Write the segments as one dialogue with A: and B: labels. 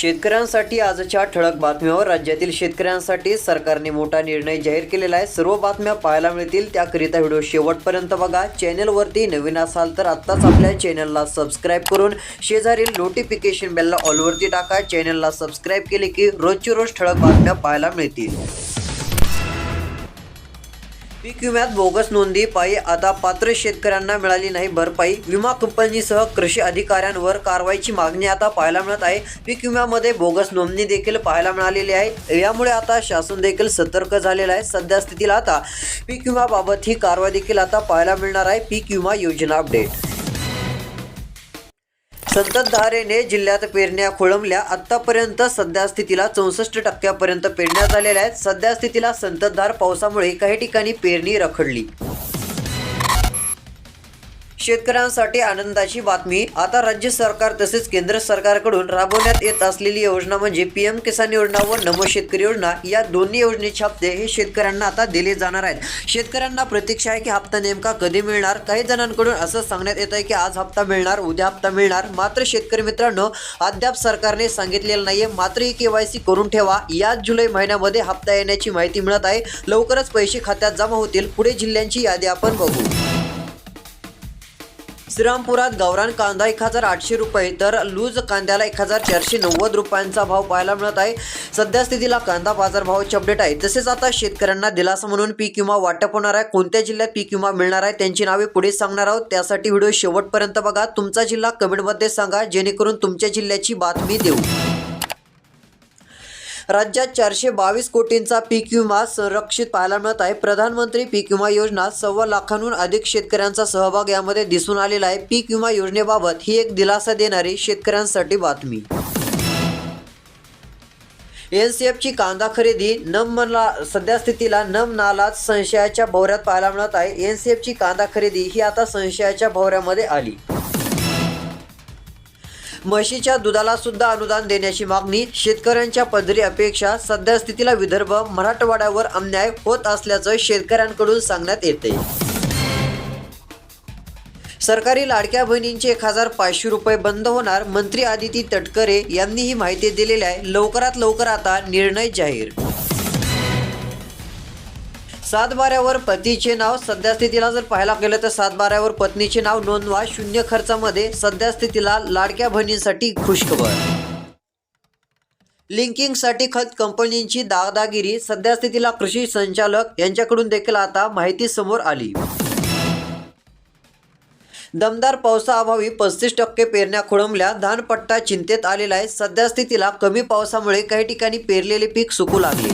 A: शेतकऱ्यांसाठी आजच्या ठळक बातम्यावर राज्यातील शेतकऱ्यांसाठी सरकारने मोठा निर्णय जाहीर केलेला आहे. सर्व बातम्या पाहायला मिळतील. त्याकरिता व्हिडिओ शेवटपर्यंत बघा. चॅनलवरती नवीन असाल तर आत्ताच आपल्या चॅनलला सबस्क्राईब करून शेजारील नोटिफिकेशन बेलला ऑलवरती टाका. चॅनलला सबस्क्राईब केले की रोजची रोज ठळक बातम्या पाहायला मिळतील. पीक विम्यात बोगस नोंदी पायी आता पात्र शेतकऱ्यांना मिळाली नाही भरपाई. विमा कंपनीसह कृषी अधिकाऱ्यांवर कारवाईची मागणी आता पाहायला मिळत आहे. पीक विम्यामध्ये बोगस नोंदणी देखील पाहायला मिळालेली आहे. यामुळे आता शासन देखील सतर्क झालेलं आहे. सध्या स्थितीला आता पीक विम्याबाबत ही कारवाई देखील आता पाहायला मिळणार आहे. पीक विमा योजना अपडेट संततधारेने जिल्ह्यात पेरण्या खोळंबल्या. आतापर्यंत सध्या स्थितीला चौसष्ट टक्क्यापर्यंत पेरण्या झालेल्या आहेत. सध्या स्थितीला संततधार पावसामुळे काही ठिकाणी पेरणी रखडली. शेतकऱ्यांसाठी आनंदाची बातमी. आता राज्य सरकार तसेच केंद्र सरकारकडून राबवण्यात येत असलेली योजना म्हणजे पी एम किसान योजना व नमो शेतकरी योजना. या दोन्ही योजनेचे हप्ते हे शेतकऱ्यांना आता दिले जाणार आहेत. शेतकऱ्यांना प्रतीक्षा आहे की हप्ता नेमका कधी मिळणार? काही जणांकडून असं सांगण्यात येत आहे की आज हप्ता मिळणार उद्या हप्ता मिळणार. मात्र शेतकरी मित्रांनो अद्याप सरकारने सांगितलेलं नाहीये. मात्र ही केवायसी करून ठेवा. याच जुलै महिन्यामध्ये हप्ता येण्याची माहिती मिळत आहे. लवकरच पैसे खात्यात जमा होतील. पुढे जिल्ह्यांची यादी आपण बघू. श्रीरामपुरात गावरान कांदा एक हजार आठशे रुपये तर लूज कांद्याला एक हजार चारशे नव्वद रुपयांचा भाव पाहायला मिळत आहे. सध्या स्थितीला कांदा बाजारभावाची अपडेट आहे. तसेच आता शेतकऱ्यांना दिलासा म्हणून पीक विमा वाटप होणार आहे. कोणत्या जिल्ह्यात पीक विमा मिळणार आहे त्यांची नावे पुढे सांगणार आहोत. त्यासाठी व्हिडिओ शेवटपर्यंत बघा. तुमचा जिल्हा कमेंटमध्ये सांगा. जेणेकरून तुमच्या जिल्ह्याची बातमी देऊ. राज्यात चारशे बावीस कोटींचा पीक विमा संरक्षित पाहायला मिळत आहे. प्रधानमंत्री पीक विमा योजना सव्वा लाखांहून अधिक शेतकऱ्यांचा सहभाग यामध्ये दिसून आलेला आहे. पीक विमा योजनेबाबत ही एक दिलासा देणारी शेतकऱ्यांसाठी बातमी. एन सी एफची कांदा खरेदी नम मला सध्या स्थितीला नम नालाच संशयाच्या भोवऱ्यात पाहायला मिळत आहे. एन सी एफची कांदा खरेदी ही आता संशयाच्या भोवऱ्यामध्ये आली. म्हशीच्या दुधाला सुद्धा अनुदान देण्याची मागणी शेतकऱ्यांच्या पदरी अपेक्षा सध्या स्थितीला विदर्भ मराठवाड्यावर अन्याय होत असल्याचं शेतकऱ्यांकडून सांगण्यात येते. सरकारी लाडक्या बहिणींचे एक हजार पाचशे रुपये बंद होणार मंत्री आदिती तटकरे यांनी ही माहिती दिलेली आहे. लवकरात लवकर आता निर्णय जाहीर सातबाऱ्यावर पतीचे नाव सध्यास्थितीला जर पाहायला गेलं तर सातबाऱ्यावर पत्नीचे नाव नोंदवा शून्य खर्चामध्ये सध्या स्थितीला लाडक्या बहिणींसाठी खुशखबर. लिंकिंगसाठी खत कंपनींची दागदागिरी सध्यास्थितीला कृषी संचालक यांच्याकडून देखील आता माहिती समोर आली. दमदार पावसाअभावी पस्तीस टक्के पेरण्या खोळंबल्या. धानपट्टा चिंतेत आलेला आहे. सध्या स्थितीला कमी पावसामुळे काही ठिकाणी पेरलेले पीक सुकू लागले.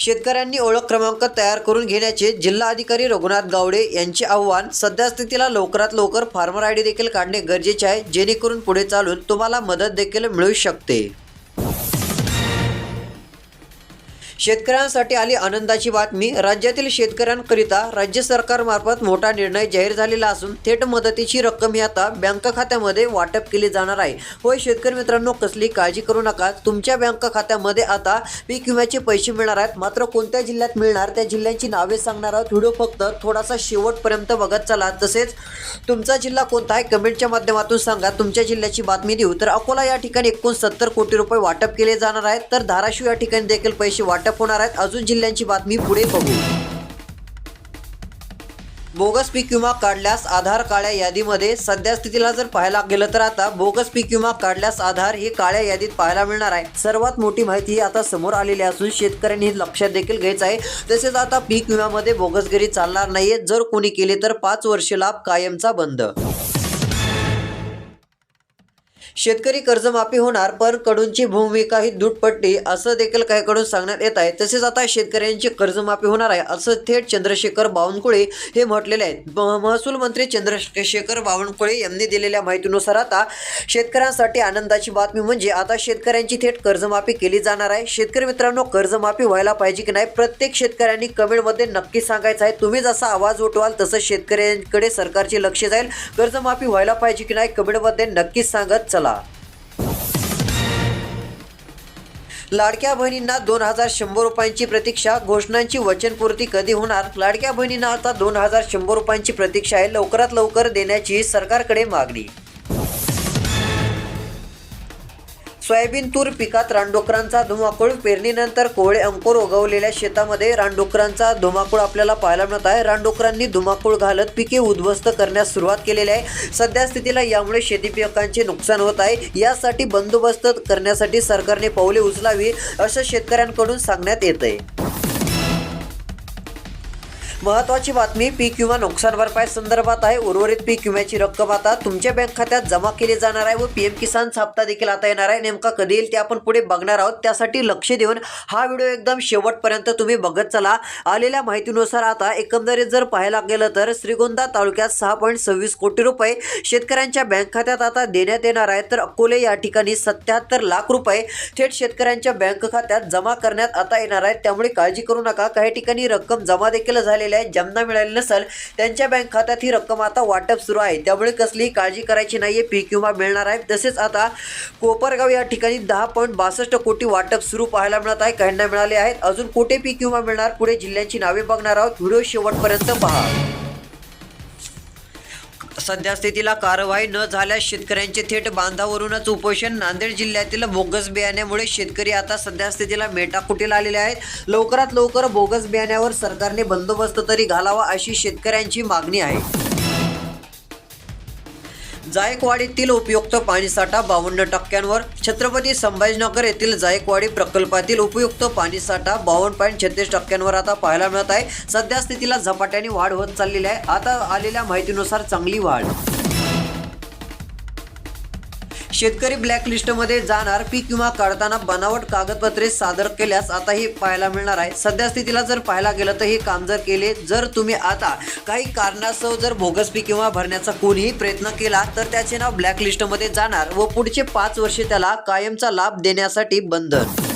A: शेतकऱ्यांनी ओळख क्रमांक तयार करून घेण्याचे जिल्हाधिकारी रघुनाथ गावडे यांचे आव्हान सध्या स्थितीला लवकरात लवकर फार्मर आय डी देखील काढणे गरजेचे आहे जेणेकरून पुढे चालून तुम्हाला मदत देखील मिळू शकते. शेतकऱ्यांसाठी आली आनंदाची बातमी. राज्यातील शेतकऱ्यांकरिता राज्य सरकारमार्फत मोठा निर्णय जाहीर झालेला असून थेट मदतीची रक्कम ही आता बँक खात्यामध्ये वाटप केली जाणार आहे. होय शेतकरी मित्रांनो कसली काळजी करू नका. तुमच्या बँक खात्यामध्ये आता पीक विम्याचे पैसे मिळणार आहेत. मात्र कोणत्या जिल्ह्यात मिळणार त्या जिल्ह्यांची नावे सांगणार आहोत. व्हिडिओ फक्त थोडासा शेवटपर्यंत बघत चला. तसेच तुमचा जिल्हा कोणता आहे कमेंटच्या माध्यमातून सांगा. तुमच्या जिल्ह्याची बातमी देऊ. तर अकोला या ठिकाणी एकूण सत्तर कोटी रुपये वाटप केले जाणार आहेत. तर धाराशिव या ठिकाणी देखील पैसे वाटप होणार आहेत. अजून जिल्ह्यांची बातमी पुढे बघू. बोगस पीक विमा काढल्यास आधार काळ्या यादीमध्ये सध्या स्थितीला जर पाहायला गेलं तर आता बोगस पीक विमा काढल्यास आधार हे काळ्या यादीत पाहायला मिळणार आहे. सर्वात मोठी माहिती ही आता समोर आलेली असून शेतकऱ्यांनी हे लक्षात देखील घ्यायचं आहे. तसेच आता पीक विम्यामध्ये बोगसगिरी चालणार नाहीये. जर कोणी केले तर पाच वर्ष लाभ कायमचा बंद. शेतकरी कर्जमाफी होणार पण कडूंची भूमिका ही दुटपट्टी असं देखील काहीकडून सांगण्यात येत आहे. तसेच आता शेतकऱ्यांची कर्जमाफी होणार आहे असं थेट चंद्रशेखर बावनकुळे हे म्हटलेले आहेत. म- महसूल मंत्री चंद्रशेखर बावनकुळे यांनी दिलेल्या माहितीनुसार आता शेतकऱ्यांसाठी आनंदाची बातमी म्हणजे आता शेतकऱ्यांची थेट कर्जमाफी केली जाणार आहे. शेतकरी मित्रांनो कर्जमाफी व्हायला पाहिजे की नाही प्रत्येक शेतकऱ्यांनी कमेंटमध्ये नक्की सांगायचं आहे. तुम्ही जसा आवाज उठवाल तसं शेतकऱ्यांकडे सरकारचे लक्ष जाईल. कर्जमाफी व्हायला पाहिजे की नाही कमेंटमध्ये नक्कीच सांगत चला. लाडक्या बहिणींना दोन हजार शंभर रुपयांची प्रतीक्षा घोषणांची वचनपूर्ती कधी होणार? लाडक्या बहिणींना आता दोन हजार शंभर रुपयांची प्रतीक्षा आहे. लवकरात लवकर देण्याची सरकारकडे मागणी. सोयाबीन तूर पिकात रानडुकरांचा धुमाकूळ पेरणीनंतर कोवळे अंकुर उगवलेल्या शेतामध्ये रानडुकरांचा धुमाकूळ आपल्याला पाहायला मिळत आहे. रानडुकरांनी धुमाकूळ घालत पिके उद्ध्वस्त करण्यास सुरुवात केलेली आहे. सध्या स्थितीला यामुळे शेती पिकांचे नुकसान होत आहे. यासाठी बंदोबस्त करण्यासाठी सरकारने पावले उचलावी असं शेतकऱ्यांकडून सांगण्यात येत आहे महत्वाची बातमी पीक विमा नुकसान भरपाई संदर्भात आहे. उर्वरित पीक विम्याची रक्कम आता तुमच्या बँक खात्यात जमा केली जाणार आहे व पीएम किसान हप्ता देखील आता येणार आहे. नेमका कधी येईल ते आपण पुढे बघणार आहोत. त्यासाठी लक्ष देऊन हा व्हिडिओ एकदम शेवटपर्यंत तुम्ही बघत चला. आलेल्या माहितीनुसार आता एकंदरीत जर पाहायला गेलं तर श्रीगोंदा तालुक्यात सहा पॉईंट सव्वीस कोटी रुपये शेतकऱ्यांच्या बँक खात्यात आता देण्यात येणार आहे. तर अकोले या ठिकाणी सत्याहत्तर लाख रुपये थेट शेतकऱ्यांच्या बँक खात्यात जमा करण्यात आता येणार आहेत त्यामुळे काळजी करू नका. काही ठिकाणी रक्कम जमा देखील झालेली आहे. ज्यांना मिळाली नसेल त्यांच्या बँक खात्यात ही रक्कम आता वाटप सुरू आहे. त्यामुळे कसलीही काळजी करायची नाहीये. पीक विमा मिळणार आहे. तसेच आता कोपरगाव या ठिकाणी दहा पॉईंट बासष्ट कोटी वाटप सुरू पाहायला मिळत आहे. काहींना मिळाले आहेत. अजून कुठे पीक विमा मिळणार? पुढे जिल्ह्यांची नावे बघणार आहोत. व्हिडिओ शेवटपर्यंत पहा. सध्यास्थितीला कारवाई न झाल्यास शेतकऱ्यांचे थेट बांधावरूनच उपोषण. नांदेड जिल्ह्यातील बोगस बियाण्यामुळे शेतकरी आता सध्यास्थितीला मेटाकुटीला आलेले आहेत. लवकरात लवकर बोगस बियाण्यावर सरकारने बंदोबस्त तरी घालावा अशी शेतकऱ्यांची मागणी आहे. जायकवाडीतील उपयुक्त पाणीसाठा बावन्न टक्क्यांवर. छत्रपती संभाजीनगर येथील जायकवाडी प्रकल्पातील उपयुक्त पाणीसाठा बावन्न पॉईंट छत्तीस टक्क्यांवर आता पाहायला मिळत आहे. सध्या स्थितीला झपाट्याने वाढ होत चाललेली आहे. आता आलेल्या माहितीनुसार चांगली वाढ. शेतकरी ब्लॅकलिस्टमध्ये जाणार पीक विमा काढताना बनावट कागदपत्रे सादर केल्यास आता हे पाहायला मिळणार आहे. सध्या स्थितीला जर पाहायला गेलं तर हे काम जर केले जर तुम्ही आता काही कारणास्तव जर बोगस पीक विमा भरण्याचा कोणीही प्रयत्न केला तर त्याचे नाव ब्लॅकलिस्टमध्ये जाणार व पुढचे पाच वर्षे त्याला कायमचा लाभ देण्यासाठी बंधन.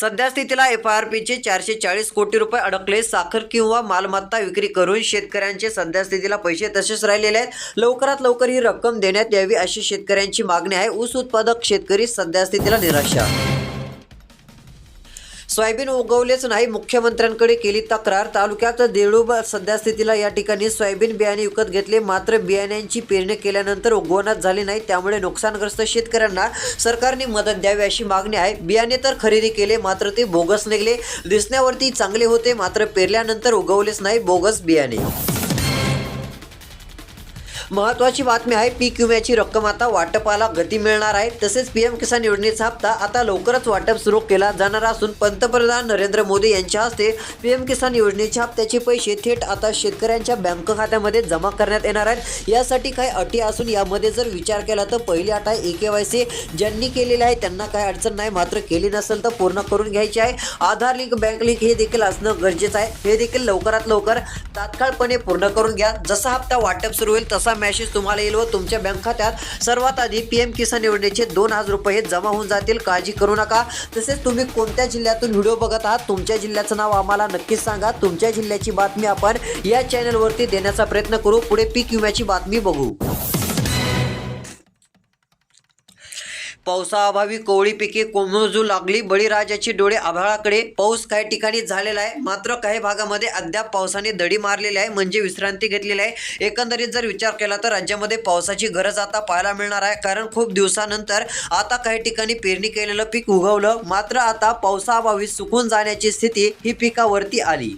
A: सध्यास्थितीला एफ आर पीचे चारशे चाळीस कोटी रुपये अडकले. साखर किंवा मालमत्ता विक्री करून शेतकऱ्यांचे सध्या स्थितीला पैसे तसेच राहिलेले आहेत. लवकरात लवकर ही रक्कम देण्यात यावी अशी शेतकऱ्यांची मागणी आहे. ऊस उत्पादक शेतकरी सध्यास्थितीला निराशा सोयाबीन उगवलेच नाही मुख्यमंत्र्यांकडे केली तक्रार. तालुक्यात देळूब सध्यास्थितीला या ठिकाणी सोयाबीन बियाणे विकत घेतले. मात्र बियाण्यांची पेरणी केल्यानंतर उगवणात झाली नाही त्यामुळे नुकसानग्रस्त शेतकऱ्यांना सरकारने मदत द्यावी अशी मागणी आहे. बियाणे तर खरेदी केले मात्र ते बोगस निघले. दिसण्यावरती चांगले होते मात्र पेरल्यानंतर उगवलेच नाही बोगस बियाणे. महत्वाची बातमी आहे पीक विम्याची रक्कम आता वाटपाला गती मिळणार आहे. तसेच पीएम किसान योजनेचा हप्ता आता लवकरच वाटप सुरू केला जाणार असून पंतप्रधान नरेंद्र मोदी यांच्या हस्ते पीएम किसान योजनेच्या हप्त्याचे पैसे थेट आता शेतकऱ्यांच्या बँक खात्यामध्ये जमा करण्यात येणार आहेत. यासाठी काही अटी असून यामध्ये जर विचार केला तर पहिली अट आहे ए के वाय सी. ज्यांनी केलेली आहे त्यांना काही अडचण नाही मात्र केली नसेल तर पूर्ण करून घ्यायची आहे. आधार लिंक बँक लिंक हे देखील असणं गरजेचं आहे. हे देखील लवकरात लवकर तात्काळपणे पूर्ण करून घ्या. जसा हप्ता वाटप सुरू होईल तसा मेसेज तुम्हाला येईल व तुमच्या बँक खात्यात सर्वात आधी पी एम किसान योजनेचे दोन हजार रुपये जमा होऊन जातील. काळजी करू नका. तसेच तुम्ही कोणत्या जिल्ह्यातून व्हिडिओ बघत आहात तुमच्या जिल्ह्याचं नाव आम्हाला नक्कीच सांगा. तुमच्या जिल्ह्याची बातमी आपण या चॅनलवरती देण्याचा प्रयत्न करू. पुढे पीक विम्याची बातमी बघू. पावसाअभावी कोवळी पिके कोमजू लागली. बळीराजाची डोळे आभाळाकडे. पाऊस काही ठिकाणी झालेला आहे. मात्र काही भागामध्ये अद्याप पावसाने दडी मारलेली आहे म्हणजे विश्रांती घेतलेली आहे. एकंदरीत जर विचार केला तर राज्यामध्ये पावसाची गरज आता पाहायला मिळणार आहे. कारण खूप दिवसानंतर आता काही ठिकाणी पेरणी केलेलं पीक उगवलं. मात्र आता पावसाअभावी सुकून जाण्याची स्थिती ही पिकावरती आली.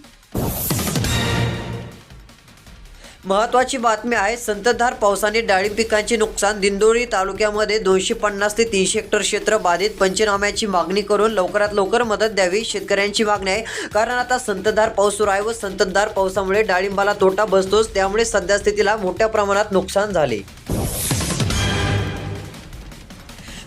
A: महत्वाची बातमी आहे संततधार पावसाने डाळिंब पिकांचे नुकसान दिंडोरी तालुक्यामध्ये दोनशे पन्नास ते तीनशे हेक्टर क्षेत्र बाधित. पंचनाम्याची मागणी करून लवकरात लवकर मदत द्यावी शेतकऱ्यांची मागणी आहे. कारण आता संततधार पाऊस सुरू आहे व संततधार पावसामुळे डाळिंबाला तोटा बसतोच. त्यामुळे सध्या स्थितीला मोठ्या प्रमाणात नुकसान झाले.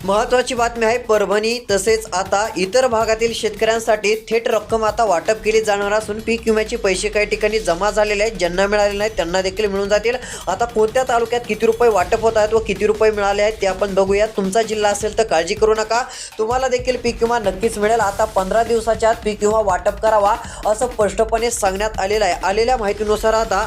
A: महत्वाची बातमी आहे परभणी तसेच आता इतर भागातील शेतकऱ्यांसाठी थेट रक्कम आता वाटप केली जाणार असून पीक विम्याचे पैसे काही ठिकाणी जमा झालेले आहेत ज्यांना मिळाले नाहीत त्यांना देखील मिळून जातील. आता कोणत्या तालुक्यात किती रुपये वाटप होत आहेत व किती रुपये मिळाले आहेत ते आपण बघूयात. तुमचा जिल्हा असेल तर काळजी करू नका. तुम्हाला देखील पीक विमा नक्कीच मिळेल. आता पंधरा दिवसाच्या आत पीक विमा वाटप करावा असं स्पष्टपणे सांगण्यात आलेलं आहे. आलेल्या माहितीनुसार आता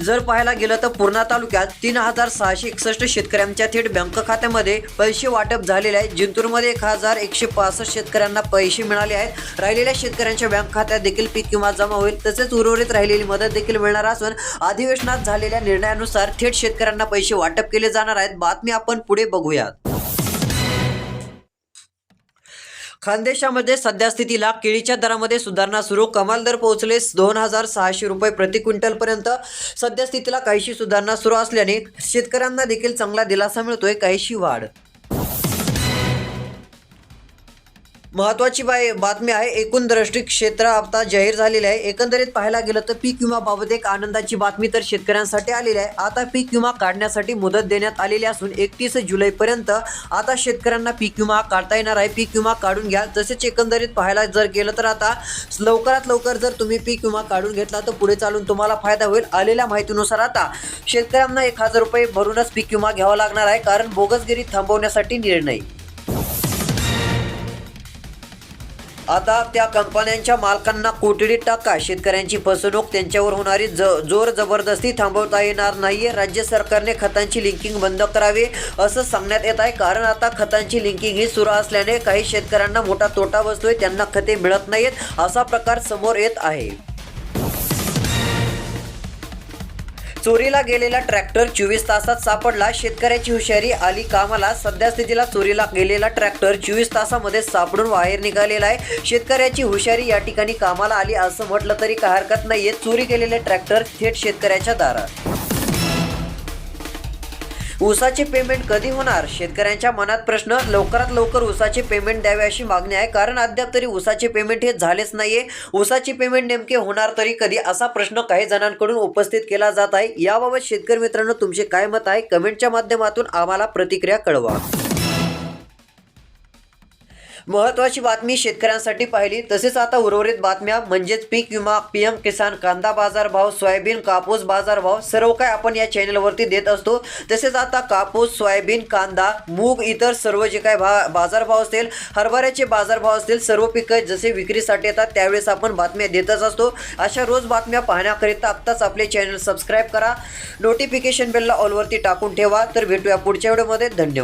A: जर पाहायला गेलं तर पूर्णा तालुक्यात तीन हजार सहाशे एकसष्ट शेतकऱ्यांच्या थेट बँक खात्यामध्ये पैसे वाटप झालेले आहे जिंतूरमध्ये एक हजार एकशे पासष्ट शेतकऱ्यांना पैसे मिळाले आहेत. राहिलेल्या शेतकऱ्यांच्या बँक खात्यात देखील पीक किंवा जमा होईल. तसेच उर्वरित राहिलेली मदत देखील मिळणार असून अधिवेशनात झालेल्या निर्णयानुसार थेट शेतकऱ्यांना पैसे वाटप केले जाणार आहेत. बातमी आपण पुढे बघूयात. खानदेशामध्ये सध्यास्थितीला केळीच्या दरामध्ये सुधारणा सुरू. कमाल दर पोहोचले दोन हजार सहाशे रुपये प्रति क्विंटलपर्यंत. सध्यास्थितीला काहीशी सुधारणा सुरू असल्याने शेतकऱ्यांना देखील चांगला दिलासा मिळतोय काहीशी वाढ. महत्वाची बाय बातमी आहे एकूण दृष्टी क्षेत्र आता जाहीर झालेले आहे. एकंदरीत पाहायला गेलं तर पीक विमाबाबत एक आनंदाची बातमी तर शेतकऱ्यांसाठी आलेली आहे. आता पीक विमा काढण्यासाठी मुदत देण्यात आलेली असून एकतीस जुलैपर्यंत आता शेतकऱ्यांना पीक विमा काढता येणार आहे. पीक विमा काढून घ्या. तसेच एकंदरीत पाहायला जर गेलं तर आता लवकरात लवकर जर तुम्ही पीक विमा काढून घेतला तर पुढे चालून तुम्हाला फायदा होईल. आलेल्या माहितीनुसार आता शेतकऱ्यांना एक हजार रुपये भरूनच पीक विमा घ्यावा लागणार आहे. कारण बोगसगिरी थांबवण्यासाठी निर्णय आता त्या कंपन्यांच्या मालकांना कोठडीत टाका. शेतकऱ्यांची फसवणूक त्यांच्यावर होणारी ज जोर जबरदस्ती थांबवता येणार नाहीये. राज्य सरकारने खतांची लिंकिंग बंद करावी असं सांगण्यात येत आहे. कारण आता खतांची लिंकिंग ही सुरू असल्याने काही शेतकऱ्यांना मोठा तोटा बसतोय. त्यांना खते मिळत नाहीत असा प्रकार समोर येत आहे. चोरीला गेलेला ट्रॅक्टर चोवीस तासात सापडला. शेतकऱ्याची हुशारी आली कामाला. सध्या स्थितीला चोरीला गेलेला ट्रॅक्टर चोवीस तासामध्ये सापडून बाहेर निघालेला आहे. शेतकऱ्याची हुशारी या ठिकाणी कामाला आली असं म्हटलं तरी काय हरकत नाहीये. चोरी केलेले ट्रॅक्टर थेट शेतकऱ्याच्या दारात. ऊसाचे पेमेंट कधी होणार? शेतकऱ्यांच्या मनात प्रश्न लवकरात लवकर ऊसाचे पेमेंट द्यावे अशी मागणी आहे. कारण अद्याप तरी ऊसाचे पेमेंट हे झालेच नाहीये. ऊसाचे पेमेंट नेमके होणार तरी कधी असा प्रश्न काही जणांकडून उपस्थित केला जात आहे. याबाबत शेतकरी मित्रांनो तुमचे काय मत आहे? कमेंटच्या माध्यमातून आम्हाला प्रतिक्रिया कळवा. महत्वाची बातमी शेतकऱ्यांसाठी पाहिली. तसेच आता उर्वरित बातम्या म्हणजेच पीक विमा पीएम किसान कांदा बाजार भाव सोयाबीन कापूस बाजार भाव सर्व काय आपण या चॅनलवरती देत असतो. तसेच आता कापूस सोयाबीन कांदा मूग इतर सर्व जे काय भा बाजारभाव असतील हरभऱ्याचे बाजारभाव असतील सर्व पिकं जसे विक्रीसाठी येतात त्यावेळेस आपण बातम्या देतच असतो. अशा रोज बातम्या पाहण्याकरिता आत्ताच आपले चॅनल सबस्क्राईब करा. नोटिफिकेशन बेलला ऑलवरती टाकून ठेवा. तर भेटूया पुढच्या व्हिडिओमध्ये धन्यवाद.